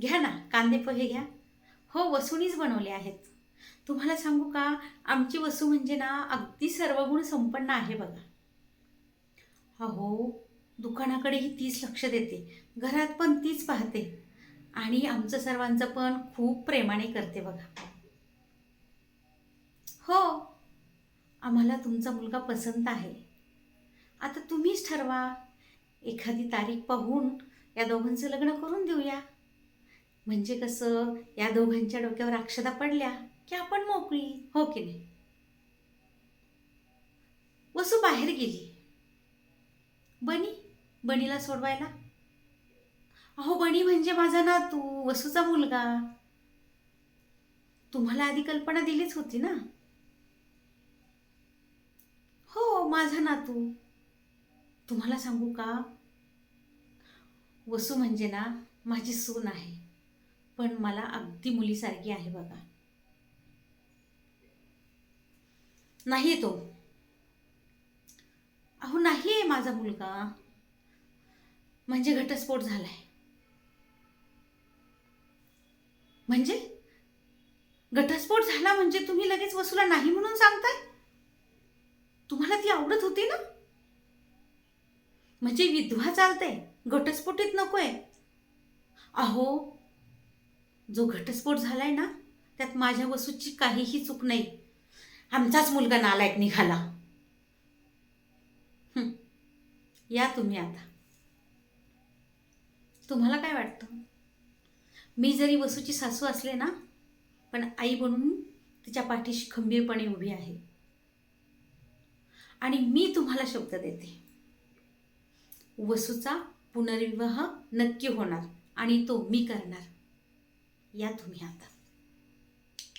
घ्या ना कांदे पोहे घ्या. हो वसूनीच बनवले आहेत. तुम्हाला सांगू का आमची वसू म्हणजे ना अगदी सर्वगुण संपन्न आहे बघा. अहो दुकानाकडेही तीच लक्ष देते. घरात पण तीच पाहते. आणि आमचं सर्वांचं पण खूप प्रेमाने करते बघा. हो आम्हाला तुमचा मुलगा पसंत आहे. आता तुम्हीच ठरवा. एखादी तारीख पाहून या दोघांचं लग्न करून देऊया. म्हणजे कसं या दोघांच्या डोक्यावर अक्षता पडल्या की आपण मोकळी हो की नाही? वसू बाहेर गेली. बनी बनीला सोडवायला. अहो बनी म्हणजे माझा नातू वसूचा मुलगा. तुम्हाला आधी कल्पना दिलीच होती ना? हो माझा नातू. तुम्हाला सांगू का? वसू म्हणजे ना माझी सून आहे. पण मला अगदी मुलीसारखी आहे बघा. नाही तो. अहो नाही आहे माझा मुलगा. म्हणजे घटस्फोट झालाय. म्हणजे? घटस्फोट झाला म्हणजे तुम्ही लगेच वसूला नाही म्हणून सांगताय? तुम्हाला ती आवडत होती ना? म्हणजे विधवा चालते घटस्फोटीत नकोय. अहो जो घटस्फोट झाला आहे ना त्यात माझ्या वसूची काहीही चूक नाही. आमचाच मुलगा नालायक निघाला. या तुम्ही आता. तुम्हाला काय वाटतं? मी जरी वसूची सासू असले ना पण आई बनून तिच्या पाठीशी खंबीरपणे उभी आहे. आणि मी तुम्हाला शब्द देते. वसूचा पुनर्विवाह नक्की होणार आणि तो मी करणार. या तुम्ही आता